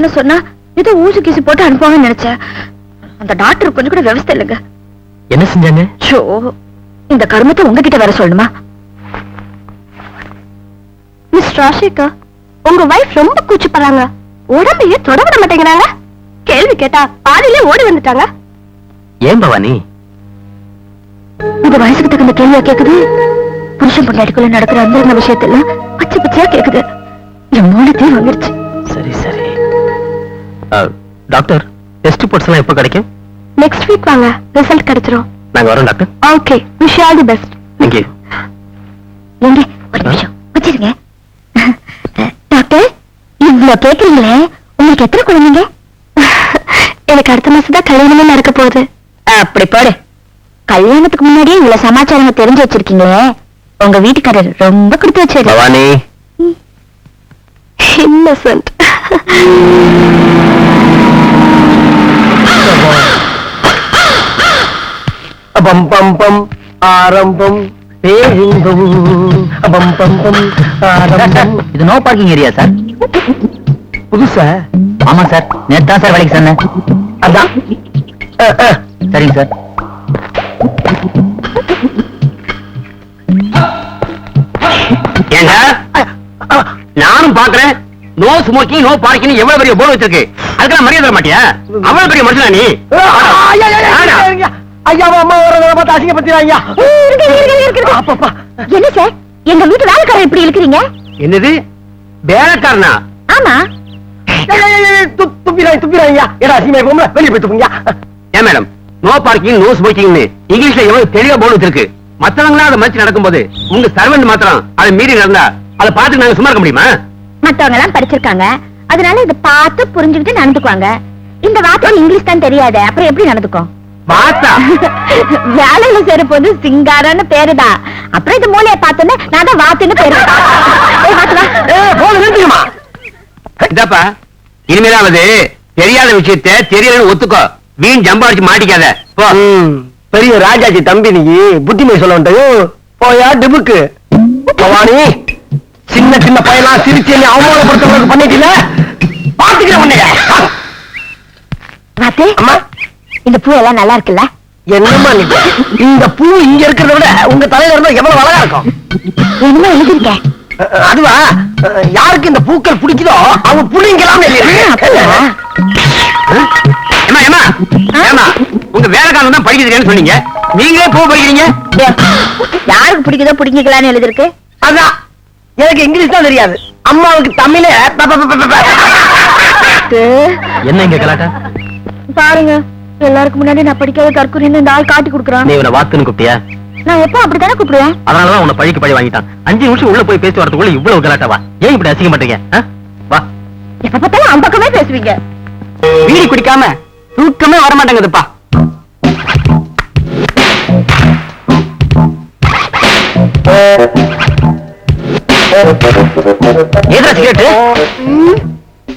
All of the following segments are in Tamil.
முடியலன்னு சொன்னா ஏதோ ஊசி கீசி போட்டு அனுப்புவாங்கன்னு நினைச்சேன். அந்த டாக்டர் கொஞ்சம் கூட விவசாயம் இல்லைங்க. என்ன செஞ்சாங்க? ஷோ இந்த கருமத்தை உங்ககிட்ட வர சொல்லணுமா? மிஸ் ராஷிகா உங்க வைஃப் ரொம்ப கூச்சப்படுறாங்க. உடம்பையே தொட விட மாட்டேங்கிறாங்க. கேள்வி கேட்டா பாதியிலே ஓடி வந்துட்டாங்க. ஏன் பவானி? இந்த வயசுக்கு தகுந்த கேள்வியா கேக்குது? புருஷன் பொண்டாட்டிக்குள்ள நடக்கிற அந்த விஷயத்தெல்லாம் பச்சை பச்சையா கேக்குது. என் மூலத்தையும் வந்துருச்சு சரி சரி. டாக்டர் டெஸ்ட் ரிப்போர்ட்ஸ் எல்லாம் எப்போ கிடைக்கும்? நெக்ஸ்ட் வீக் வாங்க. ரிசல்ட் கிடைச்சிரும். நாங்க வரோம் doctor. Okay wish all the best thank you எங்க ஒரு நிமிஷம். வச்சிருங்க. டாக்டர் இவ்ளோ கேக்குறீங்களே. உங்களுக்கு எத்தனை குழந்தைங்க? எனக்கு அடுத்த மாசம் தான் கல்யாணமே நடக்க போகுது. அப்படி போடு. கல்யாணத்துக்கு முன்னாடியே இவ்வளவு சமாச்சாரங்க தெரிஞ்சு வச்சிருக்கீங்களே. உங்க வீட்டுக்காரர் ரொம்ப கொடுத்து வச்சிரு. பவானி. இன்னசென்ட் பம் பம் பம் ஆரம்பம் பேரின்பம் பம் பம் பம் ஆரம்பம் இது நோ பார்க்கிங் ஏரியா சார் புதுசா? ஆமா சார் நேத்து தான் சார் வேலைக்கு சொன்னேன். அதான். சரிங்க சார் பாக்குறேன். நோ ஸ்மோக்கிங் நோ பார்க்கிங் எவ்வளவு பெரிய போர்டு வச்சிருக்கு? அதுக்கெல்லாம் மரியாதை தர மாட்டியா? அவ்வளவு பெரிய மனுஷனா நீ? ஐயா அம்மா வரத பார்த்து அசிங்கப்படுத்திடுறாங்க அப்பப்பா என்ன சார் எங்க வீட்டு வேலைக்காரர் இப்படி இருக்கிறீங்க? என்னது? வேலைக்காரனா? ஆமா. துப்பிடுறாங்க துப்பிடுறாங்க ஏடா அசிங்கமா போம்ல வெளியே போய் துப்புங்க ஏன் மேடம் நோ பார்க்கிங் நோ ஸ்மோக்கிங்னு இங்கிலீஷ்ல எவ்வளவு தெளிவா போர்டு வச்சிருக்கு. மத்தவங்களா அதை மதிச்சு நடக்கும்போது உங்க சர்வெண்ட் மாத்திரம் அதை மீறி நடந்தா அதை பார்த்து நாங்க சும்மா இருக்க முடியுமா? மத்தவங்க எல்லாம் படிச்சிருக்காங்க. அதனால இத பார்த்து புரிஞ்சுக்கிட்டு நடந்துக்குவாங்க. இந்த வார்த்தை இங்கிலீஷ் தான் தெரியாது அப்புறம் எப்படி நடந்துக்கும்? வேலையில சேர போது சிங்காரன்னு பேருதான் அப்புறம் இது மூலைய பார்த்தோன்னே நான் தான் வாத்துன்னு பேரு. இதாப்பா இனிமேலாவது தெரியாத விஷயத்த தெரியலன்னு ஒத்துக்கோ. வீண் ஜம்பாடிச்சு மாட்டிக்காத. போ. பெரிய ராஜாஜி தம்பி நீ புத்திமை சொல்ல போயா டிபுக்கு. பவானி. சின்ன சின்ன பையனா சிரிச்சு என்ன அவமானப்படுத்துறதுக்கு பண்ணிட்டீல பாத்துக்கிறேன் உன்னைய. அம்மா. இந்த பூ எல்லாம் நல்லா இருக்குல்ல? என்னம்மா நீ? இந்த பூ இங்க இருக்கிறத விட உங்க தலையில இருந்தா எவ்வளவு அழகா இருக்கும்? என்னமோ எழுதிருக்கேன் அஹ், அதுவா? யாருக்கு இந்த பூக்கள் பிடிக்குதோ அவங்க ஏமா உங்க வேலைக்காரன் தான் படிக்க தெரியாதுன்னு சொன்னீங்க. நீங்களே பூ படிக்கிறீங்க? யாருக்கு பிடிக்குதோ பிடிக்கலான்னு எழுதிருக்கு அதான். எனக்கு இங்கிலீஷ் தான் தெரியாது. அம்மாவுக்கு தமிழே. என்ன இங்க கலாட்டா? பாருங்க. எல்லாருக்கும் முன்னாடி நான் படிக்காத தற்கொலைன்னு இந்த ஆள் காட்டி கொடுக்குறான். நீ இவனை வாத்துன்னு கூப்பிட்டியா? நான் எப்போ அப்படித்தானே கூப்பிடுவேன்? அதனாலதான் உன்னை பழிக்கு பழி வாங்கிட்டான். அஞ்சு நிமிஷம் உள்ள போய் பேசி வரதுக்குள்ள இவ்வளவு கலாட்டாவா? ஏன் இப்படி அசிங்க மாட்டீங்க வா. எப்ப பார்த்தாலும் அவன் பக்கமே பேசுவீங்க. பீடி குடிக்காம தூக்கமே வர மாட்டேங்குதுப்பா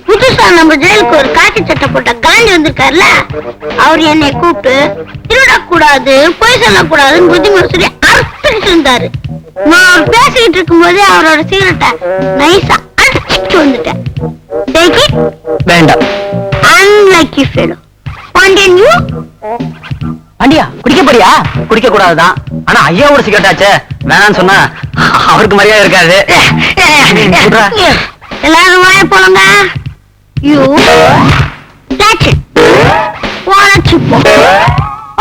புதுசா நம்ம ஜெயிலுக்கு ஒரு காக்கி சட்டை போட்ட காந்தி வந்திருக்காருல அவர் என்னை கூப்பிட்டு திருடக்கூடாது பொய் சொல்லக்கூடாதுன்னு புத்திமதி சொல்லி அர்த்தம் இருந்தாரு. நான் பேசிக்கிட்டு இருக்கும்போதே அவரோட சிகரெட்டை நைஸா அடிச்சுட்டு வந்துட்டேன். Take it? வேண்டாம். Unlucky fellow. பாண்டியா குடிக்க போறியா? குடிக்க கூடாதுதான். ஆனா ஐயா ஒரு சிகரெட் ஆச்சே. வேணாம்னு சொன்னா அவருக்கு மரியாதை இருக்காது. எல்லாரும் வாய போலங்க.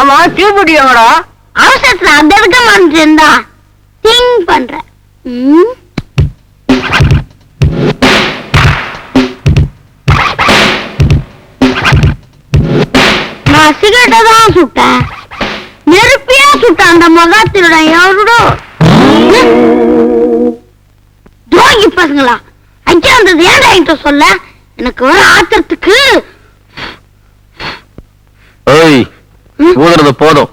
ஆமா தீபுடியோட அவசரத்துல அந்த இருக்க மனுஷன்டா திங்க் பண்றேன் ம்? நான் சிகரெட்டை தான் சுட்டேன். சுட்டேன் அந்த மகாத்திருடன் எவருடோ துரோகி பசங்களா? ஐயா வந்தது ஏன்டா என்கிட்ட சொல்ல? எனக்கு வர ஆத்திரத்துக்கு. ஓய் ஊதுறது போதும்.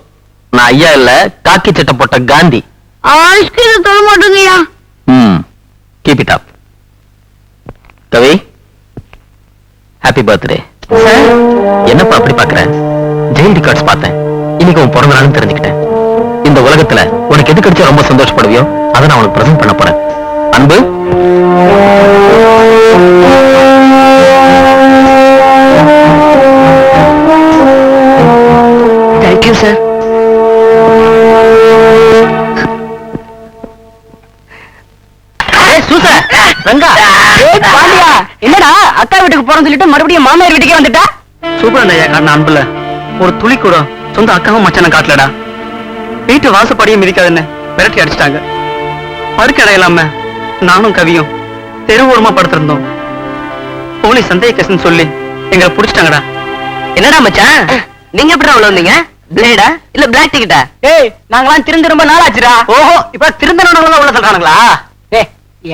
நான் ஐயா இல்ல காக்கி சட்டை போட்ட காந்தி. ஐஸ்கிரீம் தொட மாட்டேங்கய்யா. ம் keep it up Kavi happy birthday என்னப்பா அப்படி பாக்குற? ஜெயில் ரெக்கார்ட்ஸ் பார்த்தேன். இன்னைக்கு உன் பிறந்த நாள்னு தெரிஞ்சுக்கிட்டேன். உலகத்துல உனக்கு எது கிடைச்சா ரொம்ப சந்தோஷப்படுவியோ? அதை நான் உனக்கு பிரசன்ட் பண்ண போறேன். அன்பு? தேங்க்யூ சார் என்னடா? அக்கா வீட்டுக்கு போறோம் சொல்லிட்டு மறுபடியும் மாமியார் வீட்டுக்கே வந்துட்டா? சூப்பர் அண்ணா அன்புல ஒரு துளி கூட சொந்த அக்காவும் மச்சான காட்டலடா. வீட்டு வாசப்படியும் மிதிக்காதுன்னு விரட்டி அடிச்சிட்டாங்க. படுக்க இடம் இல்லாம நானும் கவியும் தெருவோரமா படுத்திருந்தோம். போலீஸ் சந்தேக கேஸ்னு சொல்லி எங்களை புடிச்சிட்டாங்கடா. என்னடா மச்சான்? நீங்க எப்படி உள்ள வந்தீங்க? பிளேடா? இல்ல பிளாக் டிக்கெட்டா ஏய் நாங்கலாம் திருந்து ரொம்ப நாள் ஆச்சுடா ஓஹோ இப்ப திருந்தனவங்க உள்ள சொல்றானுங்களா? ஏய்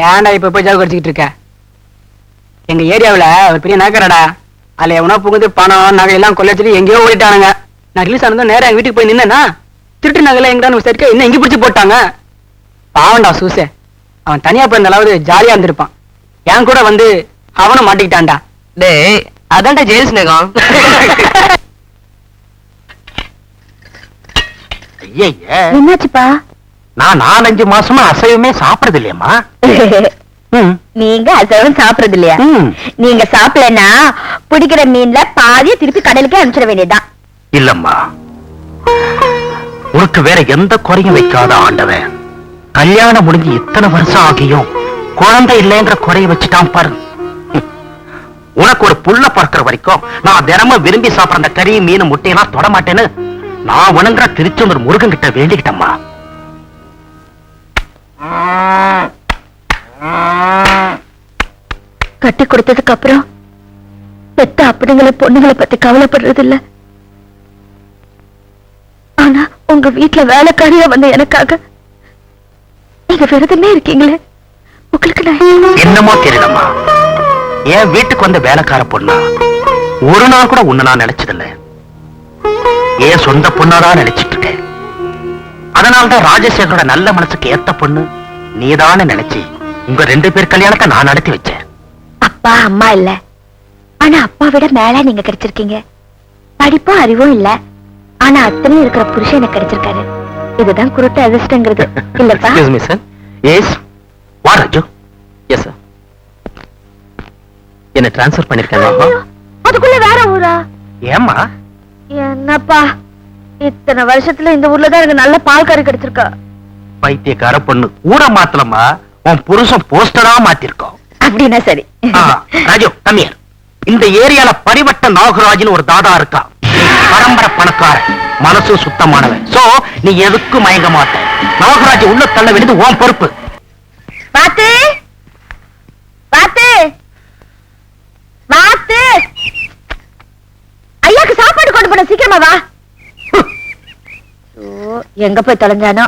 ஏன்டா இப்ப போய் ஜாக அடிச்சுக்கிட்டு இருக்க? எங்க ஏரியாவுல ஒரு பெரிய நகரடா அதுல எவனோ புகுந்து பணம் நகை எல்லாம் கொள்ளைச்சிட்டு எங்கேயோ ஓடிட்டானுங்க. நான் ரிலீஸ் ஆனதும் நேரா எங்க வீட்டுக்கு போய் நின்னா திருட்டு நகைல எங்கடான்னு விசாரிக்க இன்னும் எங்க பிடிச்சு போட்டாங்க? பாவண்டா சூசே. அவன் தனியா போயிருந்தாலாவது ஜாலியா இருந்திருப்பான். என் கூட வந்து அவனும் மாட்டிக்கிட்டான்டா. டேய் அதான்டா ஜெயில் ஸ்நேகம் என்னாச்சுப்பா? நான் நாலஞ்சு மாசமா அசைவமே சாப்பிடுறது இல்லையம்மா நீங்க அசைவம் சாப்பிடுறது இல்லையா. நீங்க சாப்பிடலன்னா பிடிக்கிற மீன்ல பாதியை திருப்பி கடலுக்கே அனுப்பிச்சிட வேண்டியதுதான். இல்லம்மா. உனக்கு வேற எந்த குறையும் வைக்காத ஆண்டவன். கல்யாணம் முடிஞ்சு இத்தனை வருஷம் ஆகியும் குழந்தை இல்லைங்கிற குறைய வச்சுட்டான் பாரு. உனக்கு ஒரு புள்ள பறக்கிற வரைக்கும் நான் தினமும் விரும்பி சாப்பிடுற அந்த கறி மீன் முட்டையெல்லாம் தொட மாட்டேன்னு நான் உணங்குற திருச்செந்தூர் முருகன் கிட்ட வேண்டிக்கிட்டம்மா. கட்டி கொடுத்ததுக்கு அப்புறம் பெத்த அப்படிங்களை பொண்ணுங்களை பத்தி கவலைப்படுறது இல்லை உங்க வீட்டுல வேலைக்காரியா வந்த எனக்காக? நீங்க விரதமே இருக்கீங்களே? உங்களுக்கு நான் என்னமோ தெரியலம்மா. என் வீட்டுக்கு வந்த வேலைக்கார பொண்ணா ஒரு நாள் கூட உன்னை நான் நினைச்சதில்ல. என் சொந்த பொண்ணாதான் நினைச்சிட்டு இருக்கேன். அதனால்தான் ராஜசேகரோட நல்ல மனசுக்கு ஏத்த பொண்ணு நீதான்னு நினைச்சு உங்க ரெண்டு பேர் கல்யாணத்தை நான் நடத்தி வச்சேன். அப்பா அம்மா இல்ல. ஆனா அப்பா விட மேல நீங்க கிடைச்சிருக்கீங்க. படிப்பும் அறிவும் இல்ல. ஆனா அத்தனையும் இருக்கிற புருஷன் எனக்கு கிடைச்சிருக்காரு. இதுதான் குருட்டு அதிர்ஷ்டங்கிறது. இல்லப்பா? எக்ஸ்கியூஸ் மீ சார் எஸ் வா ராஜு. எஸ் சார் என்ன ட்ரான்ஸ்ஃபர் பண்ணிருக்காங்க அதுக்குள்ள வேற ஊரா? ஏம்மா? என்னப்பா? இத்தனை வருஷத்துல இந்த ஊர்ல தான் எனக்கு நல்ல பால் கறி கிடைச்சிருக்கா. பைத்தியக்கார பொண்ணு. ஊர மாத்தலம்மா. உன் புருஷன் போஸ்டரா மாத்திருக்கோம். அப்படின்னா சரி. ராஜு கம்மியர் இந்த ஏரியால பரிவட்ட நாகராஜ்னு ஒரு தாதா இருக்கா. பரம்பரை பணக்காரன். மனசு சுத்தமானவன். சோ நீ எதுக்கும் மயங்க மாட்ட. நவகராஜ் உள்ள தள்ள வேண்டியது உன் பொறுப்பு. பாத்து பாத்து பாத்து ஐயாக்கு சாப்பாடு கொண்டு போன சீக்கிரமா வா. எங்க போய் தொலைஞ்சானோ?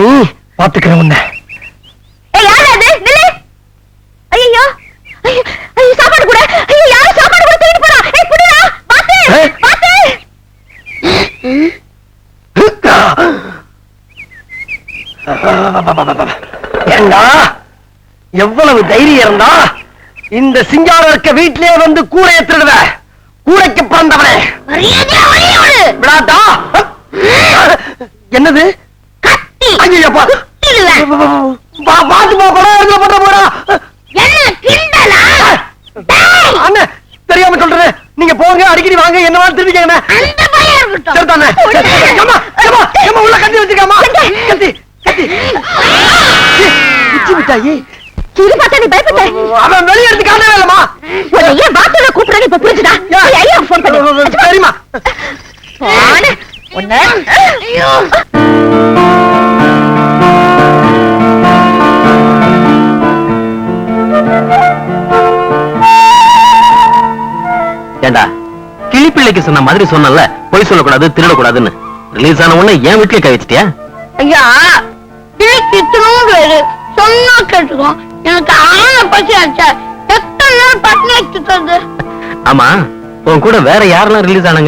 ஏய். பாத்து ஏண்டா? எவ்வளவு தைரியம் இருந்தா இந்த சிங்காரம் இருக்க வீட்லயே வந்து கூரை ஏத்துடுவ கூரைக்கு பிறந்தவனே. என்னது? கத்தி ஐயோ குத்திடுவேன். பாத்து போ கூட இதுல பண்ற என்ன கிண்டலா? தெரியாம சொல்றேன். நீங்க போங்க அடிக்கடி வாங்க என்ன அந்த இருக்கட்டும். ஏம்மா, உள்ள கட்டி வச்சுக்காமா கத்தி. கத்தி குச்சி மிட்டாயி. கிரி பார்த்தா நீ பயப்பட்ட. அவன் வெளியே எடுத்து காட்டவே இல்லம்மா. உன்னை ஏன் பாத்துல இப்ப புரிஞ்சுதா? ஐயா போன் பண்ணு. ஐயோ. ஏண்டா? கிளிப்பிள்ளைக்கு சொன்ன மாதிரி சொன்னல பொய் சொல்லக்கூடாது திருடக்கூடாதுன்னு. ரிலீஸ் ஆன உடனே என் வீட்லயே கை வச்சிட்டியா? ஐயா கிழக்கு இத்தனோண்டு வேறு சொன்னா கேட்டுக்கோ. எனக்கு ஆன பசி ஆச்சா. எத்தனை நேரம் பட்டினி ஆமா உன் கூட வேற யாரெல்லாம் ரிலீஸ் ஆனாங்க?